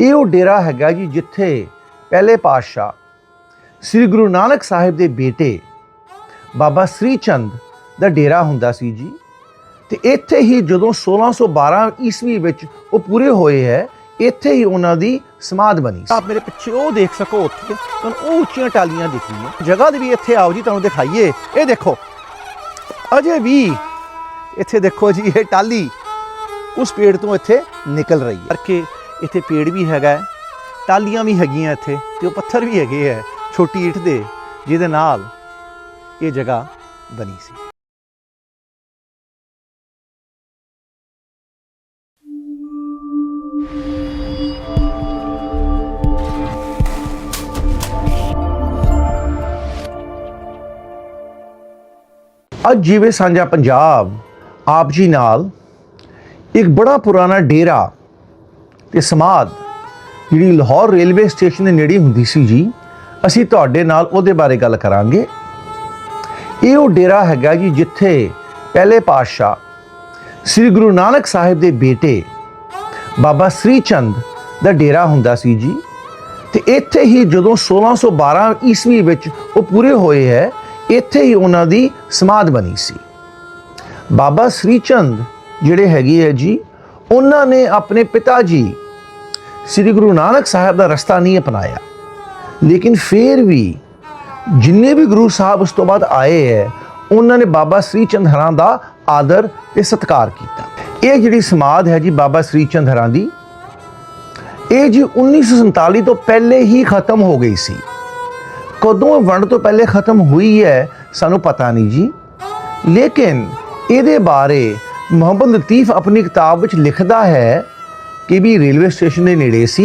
ਇਹ ਉਹ ਡੇਰਾ ਹੈਗਾ ਜੀ ਜਿੱਥੇ ਪਹਿਲੇ ਪਾਤਸ਼ਾਹ ਸ੍ਰੀ ਗੁਰੂ ਨਾਨਕ ਸਾਹਿਬ ਦੇ ਬੇਟੇ ਬਾਬਾ ਸ੍ਰੀ ਚੰਦ ਦਾ ਡੇਰਾ ਹੁੰਦਾ ਸੀ ਜੀ। ਤੇ ਇੱਥੇ ਹੀ ਜਦੋਂ 1612 ਈਸਵੀ ਵਿੱਚ ਉਹ ਪੂਰੇ ਹੋਏ ਹੈ, ਇੱਥੇ ਹੀ ਉਹਨਾਂ ਦੀ ਸਮਾਧ ਬਣੀ ਆਪ ਮੇਰੇ ਪਿੱਛੇ ਉਹ ਦੇਖ ਸਕੋ ਉੱਥੇ ਤੁਹਾਨੂੰ ਉਹ ਉੱਚੀਆਂ ਟਾਲੀਆਂ ਦਿਖਣੀਆਂ। ਜਗ੍ਹਾ ਦੇ ਵੀ ਇੱਥੇ ਆਓ ਜੀ, ਤੁਹਾਨੂੰ ਦਿਖਾਈਏ। ਇਹ ਦੇਖੋ, ਅਜੇ ਵੀ ਇੱਥੇ ਦੇਖੋ ਜੀ, ਇਹ ਟਾਲੀ ਉਸ ਪੇੜ ਤੋਂ ਇੱਥੇ ਨਿਕਲ ਰਹੀ ਹੈ। ਕਰਕੇ ਇੱਥੇ ਪੇੜ ਵੀ ਹੈਗਾ ਹੈ, ਟਾਲੀਆਂ ਵੀ ਹੈਗੀਆਂ ਇੱਥੇ ਤੇ ਉਹ ਪੱਥਰ ਵੀ ਹੈਗੇ ਹੈ ਛੋਟੀ ਈਟ ਦੇ ਜਿਹਦੇ ਨਾਲ ਇਹ ਜਗ੍ਹਾ ਬਣੀ ਸੀ। ਅੱਜ ਜੀਵੇ ਸਾਂਝਾ ਪੰਜਾਬ ਆਪ ਜੀ ਨਾਲ ਇੱਕ ਬੜਾ ਪੁਰਾਣਾ ਡੇਰਾ ਤੇ ਸਮਾਧ ਜਿਹੜੀ ਲਾਹੌਰ ਰੇਲਵੇ ਸਟੇਸ਼ਨ ਦੇ ਨੇੜੇ ਹੁੰਦੀ ਸੀ ਜੀ, ਅਸੀਂ ਤੁਹਾਡੇ ਨਾਲ ਉਹਦੇ ਬਾਰੇ ਗੱਲ ਕਰਾਂਗੇ। ਇਹ ਉਹ ਡੇਰਾ ਹੈਗਾ ਜੀ ਜਿੱਥੇ ਪਹਿਲੇ ਪਾਤਸ਼ਾਹ ਸ੍ਰੀ ਗੁਰੂ ਨਾਨਕ ਸਾਹਿਬ ਦੇ ਬੇਟੇ ਬਾਬਾ ਸ੍ਰੀ ਚੰਦ ਦਾ ਡੇਰਾ ਹੁੰਦਾ ਸੀ ਜੀ। ਤੇ ਇੱਥੇ ਹੀ ਜਦੋਂ 1612 ਈਸਵੀ ਵਿੱਚ ਉਹ ਪੂਰੇ ਹੋਏ ਹੈ, ਇੱਥੇ ਹੀ ਉਹਨਾਂ ਦੀ ਸਮਾਧ ਬਣੀ ਸੀ। ਬਾਬਾ ਸ੍ਰੀ ਚੰਦ ਜਿਹੜੇ ਹੈਗੇ ਹੈ ਜੀ, ਉਹਨਾਂ ਨੇ ਆਪਣੇ ਪਿਤਾ ਜੀ ਸ੍ਰੀ ਗੁਰੂ ਨਾਨਕ ਸਾਹਿਬ ਦਾ ਰਸਤਾ ਨਹੀਂ ਅਪਣਾਇਆ। ਲੇਕਿਨ ਫਿਰ ਵੀ ਜਿੰਨੇ ਵੀ ਗੁਰੂ ਸਾਹਿਬ ਉਸ ਤੋਂ ਬਾਅਦ ਆਏ ਹੈ, ਉਹਨਾਂ ਨੇ ਬਾਬਾ ਸ੍ਰੀ ਚੰਦ ਹਰਾਂ ਦਾ ਆਦਰ ਤੇ ਸਤਿਕਾਰ ਕੀਤਾ। ਇਹ ਜਿਹੜੀ ਸਮਾਧ ਹੈ ਜੀ ਬਾਬਾ ਸ੍ਰੀ ਚੰਦ ਹਰਾਂ ਦੀ, ਇਹ ਜੀ 1947 ਤੋਂ ਪਹਿਲੇ ਹੀ ਖਤਮ ਹੋ ਗਈ ਸੀ। ਕਦੋਂ ਵੰਡ ਤੋਂ ਪਹਿਲੇ ਖਤਮ ਹੋਈ ਹੈ, ਸਾਨੂੰ ਪਤਾ ਨਹੀਂ ਜੀ। ਲੇਕਿਨ ਇਹਦੇ ਬਾਰੇ ਮੁਹੰਮਦ ਲਤੀਫ ਆਪਣੀ ਕਿਤਾਬ ਵਿੱਚ ਲਿਖਦਾ ਹੈ ਕਿ ਵੀ ਰੇਲਵੇ ਸਟੇਸ਼ਨ ਦੇ ਨੇੜੇ ਸੀ,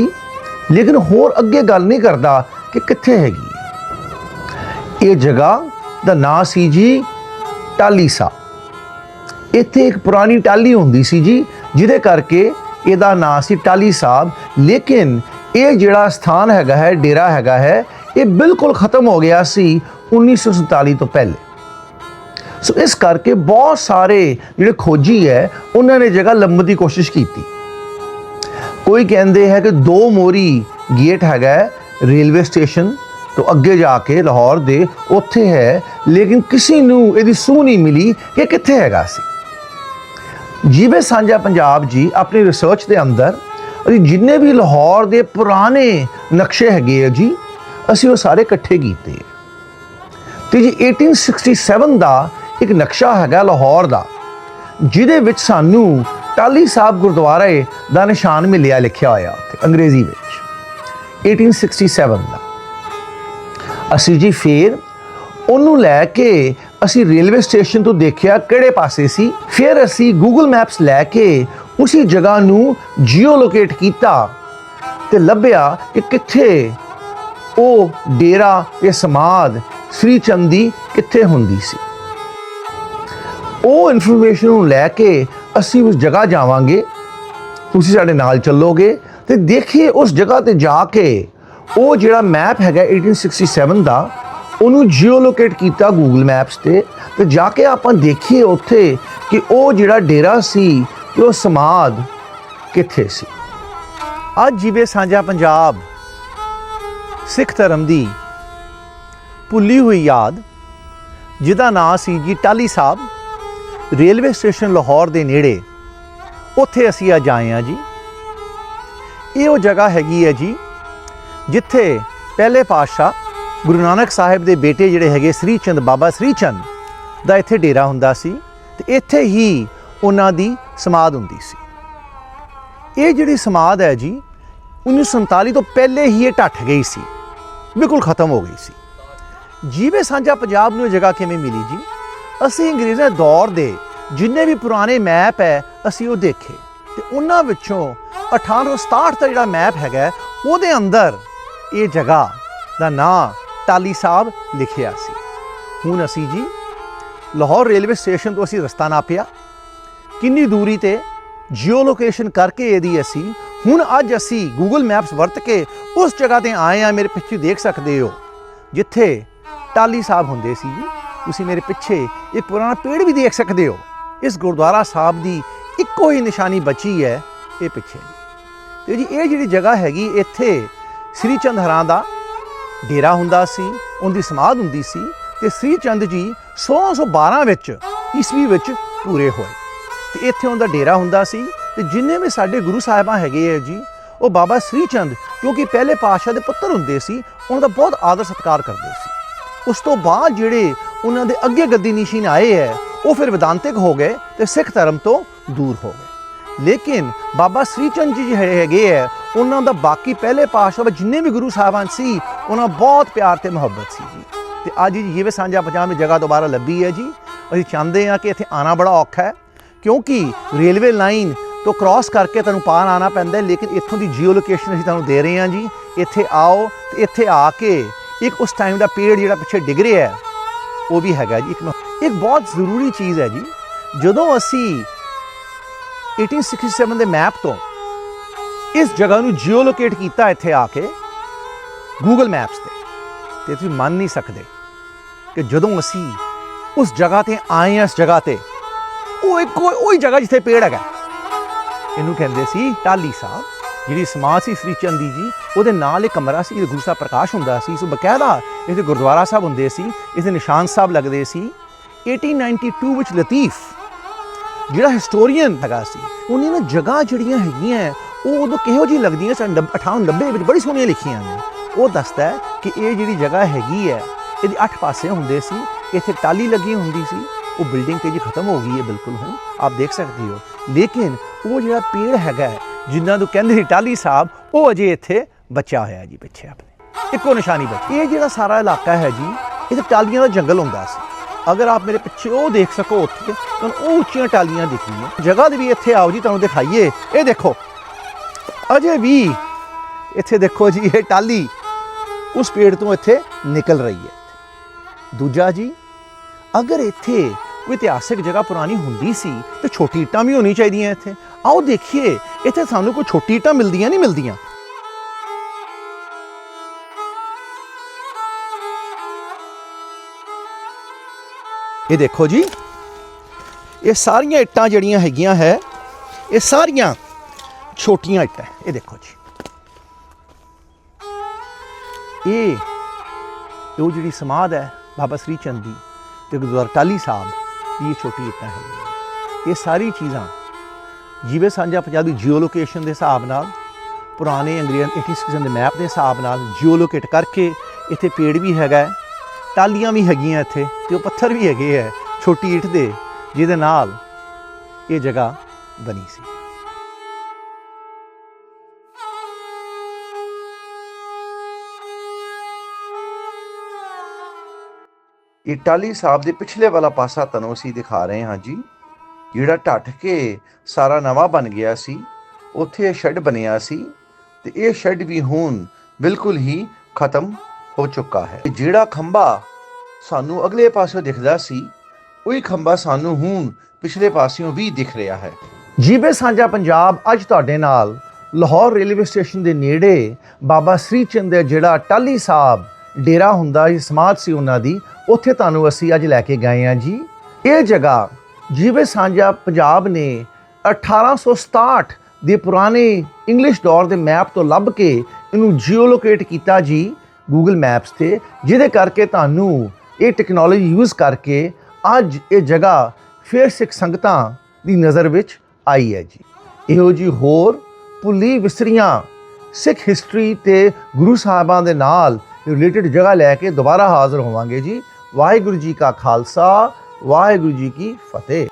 ਲੇਕਿਨ ਹੋਰ ਅੱਗੇ ਗੱਲ ਨਹੀਂ ਕਰਦਾ ਕਿ ਕਿੱਥੇ ਹੈਗੀ ਇਹ ਜਗ੍ਹਾ ਦਾ ਨਾਂ ਸੀ ਜੀ ਟਾਲੀ ਸਾ ਇੱਥੇ ਇੱਕ ਪੁਰਾਣੀ ਟਾਲੀ ਹੁੰਦੀ ਸੀ ਜੀ, ਜਿਹਦੇ ਕਰਕੇ ਇਹਦਾ ਨਾਂ ਸੀ ਟਾਲੀ ਸਾਹਿਬ। ਲੇਕਿਨ ਇਹ ਜਿਹੜਾ ਸਥਾਨ ਹੈਗਾ ਹੈ, ਡੇਰਾ ਹੈਗਾ ਹੈ, ਇਹ ਬਿਲਕੁਲ ਖਤਮ ਹੋ ਗਿਆ ਸੀ 1947 ਤੋਂ ਪਹਿਲੇ। ਸੋ ਇਸ ਕਰਕੇ ਬਹੁਤ ਸਾਰੇ ਜਿਹੜੇ ਖੋਜੀ ਹੈ, ਉਹਨਾਂ ਨੇ ਜਗ੍ਹਾ ਲੰਬਣ ਦੀ ਕੋਸ਼ਿਸ਼ ਕੀਤੀ। ਕੋਈ ਕਹਿੰਦੇ ਹੈ ਕਿ ਦੋ ਮੋਰੀ ਗੇਟ ਹੈਗਾ ਰੇਲਵੇ ਸਟੇਸ਼ਨ ਤੋਂ ਅੱਗੇ ਜਾ ਕੇ ਲਾਹੌਰ ਦੇ, ਉੱਥੇ ਹੈ, ਲੇਕਿਨ ਕਿਸੇ ਨੂੰ ਇਹਦੀ ਸੂਹ ਨਹੀਂ ਮਿਲੀ ਕਿ ਕਿੱਥੇ ਹੈਗਾ ਸੀ ਜੀਵੇ ਸਾਂਝਾ ਪੰਜਾਬ ਜੀ, ਆਪਣੀ ਰਿਸਰਚ ਦੇ ਅੰਦਰ, ਅਸੀਂ ਜਿੰਨੇ ਵੀ ਲਾਹੌਰ ਦੇ ਪੁਰਾਣੇ ਨਕਸ਼ੇ ਹੈਗੇ ਆ ਜੀ, ਅਸੀਂ ਉਹ ਸਾਰੇ ਇਕੱਠੇ ਕੀਤੇ ਆ। ਤੇ ਜੀ 1867 ਦਾ ਇੱਕ ਨਕਸ਼ਾ ਹੈਗਾ ਲਾਹੌਰ ਦਾ, ਜਿਹਦੇ ਵਿੱਚ ਸਾਨੂੰ ਟਾਲੀ ਸਾਹਿਬ ਗੁਰਦੁਆਰੇ ਦਾ ਨਿਸ਼ਾਨ ਮਿਲਿਆ, ਲਿਖਿਆ ਹੋਇਆ ਉੱਥੇ ਅੰਗਰੇਜ਼ੀ ਵਿੱਚ। 1867 ਦਾ। ਅਸੀਂ ਜੀ ਫੇਰ ਉਹਨੂੰ ਲੈ ਕੇ ਅਸੀਂ ਰੇਲਵੇ ਸਟੇਸ਼ਨ ਤੋਂ ਦੇਖਿਆ ਕਿਹੜੇ ਪਾਸੇ ਸੀ। ਫਿਰ ਅਸੀਂ ਗੂਗਲ ਮੈਪਸ ਲੈ ਕੇ ਉਸੇ ਜਗ੍ਹਾ ਨੂੰ ਜੀਓ ਲੋਕੇਟ ਕੀਤਾ ਤੇ ਲੱਭਿਆ ਕਿ ਕਿੱਥੇ ਉਹ ਡੇਰਾ ਇਹ ਸਮਾਦ ਸ੍ਰੀ ਚੰਦੀ ਕਿੱਥੇ ਹੁੰਦੀ ਸੀ। ਉਹ ਇਨਫੋਰਮੇਸ਼ਨ ਨੂੰ ਲੈ ਕੇ ਅਸੀਂ ਉਸ ਜਗ੍ਹਾ ਜਾਵਾਂਗੇ, ਤੁਸੀਂ ਸਾਡੇ ਨਾਲ ਚੱਲੋਗੇ ਤੇ ਦੇਖੀਏ ਉਸ ਜਗ੍ਹਾ ਤੇ ਜਾ ਕੇ ਉਹ ਜਿਹੜਾ ਮੈਪ ਹੈਗਾ 1867 ਦਾ, ਉਹਨੂੰ ਜੀਓ ਲੋਕੇਟ ਕੀਤਾ ਗੂਗਲ ਮੈਪਸ ਤੇ ਤੇ ਜਾ ਕੇ ਆਪਾਂ ਦੇਖੀਏ ਉੱਥੇ ਕਿ ਉਹ ਜਿਹੜਾ ਡੇਰਾ ਸੀ ਕਿ ਉਹ ਸਮਾਦ ਕਿੱਥੇ ਸੀ। ਅੱਜ ਜਿਵੇਂ ਸਾਂਝਾ ਪੰਜਾਬ, ਸਿੱਖ ਧਰਮ ਦੀ ਭੁੱਲੀ ਹੋਈ ਯਾਦ, ਜਿਹਦਾ ਨਾਂ ਸੀ ਜੀ ਟਾਲੀ ਸਾਹਿਬ। ਰੇਲਵੇ ਸਟੇਸ਼ਨ ਲਾਹੌਰ ਦੇ ਨੇੜੇ, ਉੱਥੇ ਅਸੀਂ ਅੱਜ ਆਏ ਹਾਂ ਜੀ। ਇਹ ਉਹ ਜਗ੍ਹਾ ਹੈਗੀ ਹੈ ਜੀ, ਜਿੱਥੇ ਪਹਿਲੇ ਪਾਤਸ਼ਾਹ ਗੁਰੂ ਨਾਨਕ ਸਾਹਿਬ ਦੇ ਬੇਟੇ ਜਿਹੜੇ ਹੈਗੇ ਸ੍ਰੀ ਚੰਦ ਬਾਬਾ ਸ੍ਰੀ ਚੰਦ ਦਾ ਇੱਥੇ ਡੇਰਾ ਹੁੰਦਾ ਸੀ ਤੇ ਇੱਥੇ ਹੀ ਉਹਨਾਂ ਦੀ ਸਮਾਧ ਹੁੰਦੀ ਸੀ। ਇਹ ਜਿਹੜੀ ਸਮਾਧ ਹੈ ਜੀ 1947 ਤੋਂ ਪਹਿਲੇ ਹੀ ਇਹ ਟੱਟ ਗਈ ਸੀ, ਬਿਲਕੁਲ ਖਤਮ ਹੋ ਗਈ ਸੀ। ਜੀਵੇ ਸਾਂਝਾ ਪੰਜਾਬ ਨੂੰ ਇਹ ਜਗ੍ਹਾ ਕਿਵੇਂ ਮਿਲੀ ਜੀ? ਅਸੀਂ ਅੰਗਰੇਜ਼ਾਂ ਦੇ ਦੌਰ ਦੇ ਜਿੰਨੇ ਵੀ ਪੁਰਾਣੇ ਮੈਪ ਹੈ, ਅਸੀਂ ਉਹ ਦੇਖੇ। ਤੇ ਉਹਨਾਂ ਵਿੱਚੋਂ 1867 ਦਾ ਜਿਹੜਾ ਮੈਪ ਹੈਗਾ, ਉਹਦੇ ਅੰਦਰ ਇਹ ਜਗ੍ਹਾ ਦਾ ਨਾਂ ਟਾਲੀ ਸਾਹਿਬ ਲਿਖਿਆ ਸੀ। ਹੁਣ ਅਸੀਂ ਜੀ ਲਾਹੌਰ ਰੇਲਵੇ ਸਟੇਸ਼ਨ ਤੋਂ ਅਸੀਂ ਰਸਤਾ ਨਾਪਿਆ। ਕਿੰਨੀ ਦੂਰੀ ਤੇ ਜੀਓ ਲੋਕੇਸ਼ਨ ਕਰਕੇ ਇਹਦੀ ਅਸੀਂ, ਹੁਣ ਅੱਜ ਅਸੀਂ ਗੂਗਲ ਮੈਪਸ ਵਰਤ ਕੇ ਉਸ ਜਗ੍ਹਾ ਤੇ ਆਏ ਆ ਮੇਰੇ ਪਿੱਛੇ ਦੇਖ ਸਕਦੇ ਹੋ, ਜਿੱਥੇ ਟਾਲੀ ਸਾਹਿਬ ਹੁੰਦੇ ਸੀ ਜੀ। ਤੁਸੀਂ ਮੇਰੇ ਪਿੱਛੇ ਇੱਕ ਪੁਰਾਣਾ ਪੇੜ ਵੀ ਦੇਖ ਸਕਦੇ ਹੋ। ਇਸ ਗੁਰਦੁਆਰਾ ਸਾਹਿਬ ਦੀ ਇੱਕੋ ਹੀ ਨਿਸ਼ਾਨੀ ਬਚੀ ਹੈ, ਇਹ ਪਿੱਛੇ। ਤੇ ਜੀ, ਇਹ ਜਿਹੜੀ ਜਗ੍ਹਾ ਹੈਗੀ, ਇੱਥੇ ਸ੍ਰੀ ਚੰਦ ਹਰਾਂ ਦਾ ਡੇਰਾ ਹੁੰਦਾ ਸੀ, ਉਹਦੀ ਸਮਾਧ ਹੁੰਦੀ ਸੀ ਤੇ ਸ੍ਰੀ ਚੰਦ ਜੀ 1612 ਵਿੱਚ ਈਸਵੀ ਵਿੱਚ ਪੂਰੇ ਹੋਏ। ਤੇ ਇੱਥੇ ਉਹਦਾ ਡੇਰਾ ਹੁੰਦਾ ਸੀ ਤੇ ਜਿੰਨੇ ਵੀ ਸਾਡੇ ਗੁਰੂ ਸਾਹਿਬਾਂ ਹੈਗੇ ਆ ਜੀ, ਉਹ ਬਾਬਾ ਸ੍ਰੀ ਚੰਦ, ਕਿਉਂਕਿ ਪਹਿਲੇ ਪਾਤਸ਼ਾਹ ਦੇ ਪੁੱਤਰ ਹੁੰਦੇ ਸੀ, ਉਹਨਾਂ ਦਾ ਬਹੁਤ ਆਦਰ ਸਤਿਕਾਰ ਕਰਦੇ ਸੀ। ਉਸ ਤੋਂ ਬਾਅਦ ਜਿਹੜੇ ਉਹਨਾਂ ਦੇ ਅੱਗੇ ਗੱਦੀ ਨਿਸ਼ੀਨ ਆਏ ਹੈ, ਉਹ ਫਿਰ ਵਿਦਾਂਤਿਕ ਹੋ ਗਏ ਤੇ ਸਿੱਖ ਧਰਮ ਤੋਂ ਦੂਰ ਹੋ ਗਏ। ਲੇਕਿਨ ਬਾਬਾ ਸ੍ਰੀ ਚੰਦ ਜੀ ਜਿਹੜੇ ਹੈਗੇ ਹੈ, ਉਹਨਾਂ ਦਾ ਬਾਕੀ ਪਹਿਲੇ ਪਾਤਸ਼ਾਹ ਜਿੰਨੇ ਵੀ ਗੁਰੂ ਸਾਹਿਬਾਨ ਸੀ, ਉਹਨਾਂ ਬਹੁਤ ਪਿਆਰ ਤੇ ਮੁਹੱਬਤ ਸੀ ਜੀ। ਤੇ ਅੱਜ ਜੀ ਜਿਵੇਂ ਸਾਂਝਾ ਪੰਜਾਬ ਦੀ ਜਗ੍ਹਾ ਦੁਬਾਰਾ ਲੱਭੀ ਹੈ ਜੀ, ਅਸੀਂ ਚਾਹੁੰਦੇ ਹਾਂ ਕਿ ਇੱਥੇ ਆਣਾ ਬੜਾ ਔਖਾ ਹੈ, ਕਿਉਂਕਿ ਰੇਲਵੇ ਲਾਈਨ ਤੋਂ ਕ੍ਰਾਸ ਕਰਕੇ ਤੁਹਾਨੂੰ ਪਾਰ ਆਣਾ ਪੈਂਦਾ ਹੈ, ਲੇਕਿਨ ਇੱਥੋਂ ਦੀ ਜੀਓ ਲੋਕੇਸ਼ਨ ਅਸੀਂ ਤੁਹਾਨੂੰ ਦੇ ਰਹੇ ਹਾਂ ਜੀ। ਇੱਥੇ ਆਓ ਤੇ ਇੱਥੇ ਆ ਕੇ ਇੱਕ ਉਸ ਟਾਈਮ ਦਾ ਪੇੜ ਜਿਹੜਾ ਪਿੱਛੇ ਡਿੱਗ ਰਿਹਾ ਹੈ ਉਹ ਵੀ ਹੈਗਾ ਜੀ, ਇੱਕ ਇੱਕ ਬਹੁਤ ਜ਼ਰੂਰੀ ਚੀਜ਼ ਹੈ ਜੀ। ਜਦੋਂ ਅਸੀਂ 1867 ਦੇ ਮੈਪ ਤੋਂ ਇਸ ਜਗ੍ਹਾ ਨੂੰ ਜੀਓ ਲੋਕੇਟ ਕੀਤਾ ਇੱਥੇ ਆ ਕੇ ਗੂਗਲ ਮੈਪਸ ਤੇ ਤੇ ਤੁਸੀਂ ਮੰਨ ਨਹੀਂ ਸਕਦੇ ਕਿ ਜਦੋਂ ਅਸੀਂ ਉਸ ਜਗ੍ਹਾ ਤੇ ਆਏ ਹਾਂ, ਇਸ ਜਗ੍ਹਾ ਤੇ, ਉਹ ਇੱਕ ਉਹ- ਉਹੀ ਜਗ੍ਹਾ ਜਿੱਥੇ ਪੇੜ ਹੈਗਾ। ਇਹਨੂੰ ਕਹਿੰਦੇ ਸੀ ਟਾਲੀ ਸਾਹਿਬ। ਜਿਹੜੀ ਸਮਾਜ ਸੀ ਸ੍ਰੀ ਚੰਦੀ ਜੀ, ਉਹਦੇ ਨਾਲ ਇੱਕ ਕਮਰਾ ਸੀ, ਜਿਹਦੇ ਗੁਰੂ ਸਾਹਿਬ ਪ੍ਰਕਾਸ਼ ਹੁੰਦਾ ਸੀ। ਸੋ ਬਕਾਇਦਾ ਇਹਦੇ ਗੁਰਦੁਆਰਾ ਸਾਹਿਬ ਹੁੰਦੇ ਸੀ ਇਹਦੇ ਨਿਸ਼ਾਨ ਸਾਹਿਬ ਲੱਗਦੇ ਸੀ। 1892 ਵਿੱਚ ਲਤੀਫ, ਜਿਹੜਾ ਹਿਸਟੋਰੀਅਨ ਹੈਗਾ ਸੀ, ਉਹਨੇ ਨਾ ਜਗ੍ਹਾ ਜਿਹੜੀਆਂ ਹੈਗੀਆਂ, ਉਹ ਉਦੋਂ ਕਿਹੋ ਜਿਹੀ ਲੱਗਦੀਆਂ ਸਨ? 98 90 ਵਿੱਚ ਬੜੀ ਸੋਹਣੀਆਂ ਲਿਖੀਆਂ ਨੇ। ਉਹ ਦੱਸਦਾ ਕਿ ਇਹ ਜਿਹੜੀ ਜਗ੍ਹਾ ਹੈਗੀ ਹੈ, ਇਹਦੇ ਅੱਠ ਪਾਸੇ ਹੁੰਦੇ ਸੀ, ਇੱਥੇ ਟਾਲੀ ਲੱਗੀ ਹੁੰਦੀ ਸੀ, ਉਹ ਬਿਲਡਿੰਗ ਤੇ ਜੀ ਖਤਮ ਹੋ ਗਈ ਹੈ, ਬਿਲਕੁਲ ਹੁਣ। ਆਪ ਦੇਖ ਸਕਦੇ ਹੋ। ਲੇਕਿਨ ਉਹ ਜਿਹੜਾ ਪੇੜ ਹੈਗਾ ਜਿਨ੍ਹਾਂ ਨੂੰ ਕਹਿੰਦੇ ਸੀ ਟਾਲੀ ਸਾਹਿਬ, ਉਹ ਅਜੇ ਇੱਥੇ ਬਚਿਆ ਹੋਇਆ ਜੀ ਪਿੱਛੇ ਆਪਣੇ। ਇੱਕੋ ਨਿਸ਼ਾਨੀ ਬਚੀ। ਇਹ ਜਿਹੜਾ ਸਾਰਾ ਇਲਾਕਾ ਹੈ ਜੀ, ਇਹ ਤਾਂ ਟਾਲੀਆਂ ਦਾ ਜੰਗਲ ਹੁੰਦਾ ਸੀ। ਅਗਰ ਆਪ ਮੇਰੇ ਪਿੱਛੇ ਉਹ ਦੇਖ ਸਕੋ ਉੱਥੇ ਤੁਹਾਨੂੰ ਉਹ ਉੱਚੀਆਂ ਟਾਲੀਆਂ ਦਿਖਣੀਆਂ। ਜਗ੍ਹਾ ਦੇ ਵੀ ਇੱਥੇ ਆਓ ਜੀ, ਤੁਹਾਨੂੰ ਦਿਖਾਈਏ। ਇਹ ਦੇਖੋ। ਅਜੇ ਵੀ ਇੱਥੇ ਦੇਖੋ ਜੀ, ਇਹ ਟਾਲੀ ਉਸ ਪੇੜ ਤੋਂ ਇੱਥੇ ਨਿਕਲ ਰਹੀ ਹੈ। ਦੂਜਾ ਜੀ, ਅਗਰ ਇੱਥੇ ਕੋਈ ਇਤਿਹਾਸਿਕ ਜਗ੍ਹਾ ਪੁਰਾਣੀ ਹੁੰਦੀ ਸੀ, ਤੇ ਛੋਟੀ ਇੱਟਾਂ ਵੀ ਹੋਣੀ ਚਾਹੀਦੀਆਂ ਇੱਥੇ। ਆਓ ਦੇਖੀਏ, ਇੱਥੇ ਸਾਨੂੰ ਕੋਈ ਛੋਟੀ ਇੱਟਾਂ ਮਿਲਦੀਆਂ ਨਹੀਂ ਮਿਲਦੀਆਂ। ਇਹ ਦੇਖੋ ਜੀ, ਇਹ ਸਾਰੀਆਂ ਇੱਟਾਂ ਜਿਹੜੀਆਂ ਹੈਗੀਆਂ ਹੈ, ਇਹ ਸਾਰੀਆਂ ਛੋਟੀਆਂ ਇੱਟਾਂ ਇਹ ਦੇਖੋ ਜੀ। ਇਹ ਉਹ ਜਿਹੜੀ ਸਮਾਧ ਹੈ, ਬਾਬਾ ਸ੍ਰੀ ਚੰਦ ਦੀ ਤੇ ਗੁਰਦੁਆਰਾ ਟਾਲੀ ਸਾਹਿਬ ਦੀ ਇਹ ਛੋਟੀ ਇੱਟਾਂ ਹੈ ਇਹ ਸਾਰੀ ਚੀਜ਼ਾਂ ਜੀਵੇ ਸਾਂਝਾ ਪੰਜਾਬ ਦੀ ਜੀਓ ਲੋਕੇਸ਼ਨ ਦੇ ਹਿਸਾਬ ਨਾਲ ਪੁਰਾਣੇ ਅੰਗਰੇਜ਼ 86 ਦੇ ਮੈਪ ਦੇ ਹਿਸਾਬ ਨਾਲ ਜੀਓ ਲੋਕੇਟ ਕਰਕੇ ਇੱਥੇ ਪੇੜ ਵੀ ਹੈਗਾ ਹੈ, ਟਾਲੀਆਂ ਵੀ ਹੈਗੀਆਂ ਇੱਥੇ ਤੇ ਉਹ ਪੱਥਰ ਵੀ ਹੈਗੇ ਹੈ ਛੋਟੀ ਈਟ ਦੇ ਜਿਹਦੇ ਨਾਲ ਇਹ ਜਗ੍ਹਾ ਬਣੀ ਸੀ। ਇਹ ਟਾਲੀ ਸਾਹਿਬ ਦੇ ਪਿਛਲੇ ਵਾਲਾ ਪਾਸਾ ਤੁਹਾਨੂੰ ਅਸੀਂ ਦਿਖਾ ਰਹੇ ਹਾਂ ਜੀ। ਜਿਹੜਾ ਢੱਠ ਕੇ ਸਾਰਾ ਨਵਾਂ ਬਣ ਗਿਆ ਸੀ, ਉੱਥੇ ਇਹ ਸ਼ੈੱਡ ਬਣਿਆ ਸੀ ਤੇ ਇਹ ਸ਼ੈੱਡ ਵੀ ਹੁਣ ਬਿਲਕੁਲ ਹੀ ਖਤਮ ਹੋ ਚੁੱਕਾ ਹੈ। ਜਿਹੜਾ ਖੰਭਾ ਸਾਨੂੰ ਅਗਲੇ ਪਾਸੇ ਦਿਖਦਾ ਸੀ, ਉਹੀ ਖੰਭਾ ਸਾਨੂੰ ਹੁਣ ਪਿਛਲੇ ਪਾਸਿਓਂ ਵੀ ਦਿਖ ਰਿਹਾ ਹੈ। ਜੀਵੇ ਸਾਂਝਾ ਪੰਜਾਬ ਅੱਜ ਤੁਹਾਡੇ ਨਾਲ ਲਾਹੌਰ ਰੇਲਵੇ ਸਟੇਸ਼ਨ ਦੇ ਨੇੜੇ ਬਾਬਾ ਸ੍ਰੀ ਚੰਦ ਜਿਹੜਾ ਟਾਲੀ ਸਾਹਿਬ ਡੇਰਾ ਹੁੰਦਾ ਸੀ ਸਮਾਜ ਸੀ ਉਹਨਾਂ ਦੀ, ਉੱਥੇ ਤੁਹਾਨੂੰ ਅਸੀਂ ਅੱਜ ਲੈ ਕੇ ਗਏ ਹਾਂ ਜੀ। ਇਹ ਜਗ੍ਹਾ ਜੀਵੇ ਸਾਂਝਾ ਪੰਜਾਬ ਨੇ 1867 ਦੇ ਪੁਰਾਣੇ ਇੰਗਲਿਸ਼ ਦੌਰ ਦੇ ਮੈਪ ਤੋਂ ਲੱਭ ਕੇ ਇਹਨੂੰ ਜੀਓ ਲੋਕੇਟ ਕੀਤਾ ਜੀ ਗੂਗਲ ਮੈਪਸ ਤੇ, ਜਿਹਦੇ ਕਰਕੇ ਤੁਹਾਨੂੰ ਇਹ ਟੈਕਨੋਲੋਜੀ ਯੂਜ਼ ਕਰਕੇ ਅੱਜ ਇਹ ਜਗ੍ਹਾ ਫਿਰ ਸਿੱਖ ਸੰਗਤਾਂ ਦੀ ਨਜ਼ਰ ਵਿੱਚ ਆਈ ਹੈ ਜੀ। ਇਹੋ ਜੀ ਹੋਰ ਭੁੱਲੀ ਵਿਸਰੀਆਂ ਸਿੱਖ ਹਿਸਟਰੀ ਤੇ ਗੁਰੂ ਸਾਹਿਬਾਂ ਦੇ ਨਾਲ ਰਿਲੇਟਡ ਜਗ੍ਹਾ ਲੈ ਕੇ ਦੁਬਾਰਾ ਹਾਜ਼ਰ ਹੋਵਾਂਗੇ ਜੀ। ਵਾਹਿਗੁਰੂ ਜੀ ਕਾ ਖਾਲਸਾ ਵਾਹਿਗੁਰੂ ਜੀ ਕੀ ਫਤਿਹ।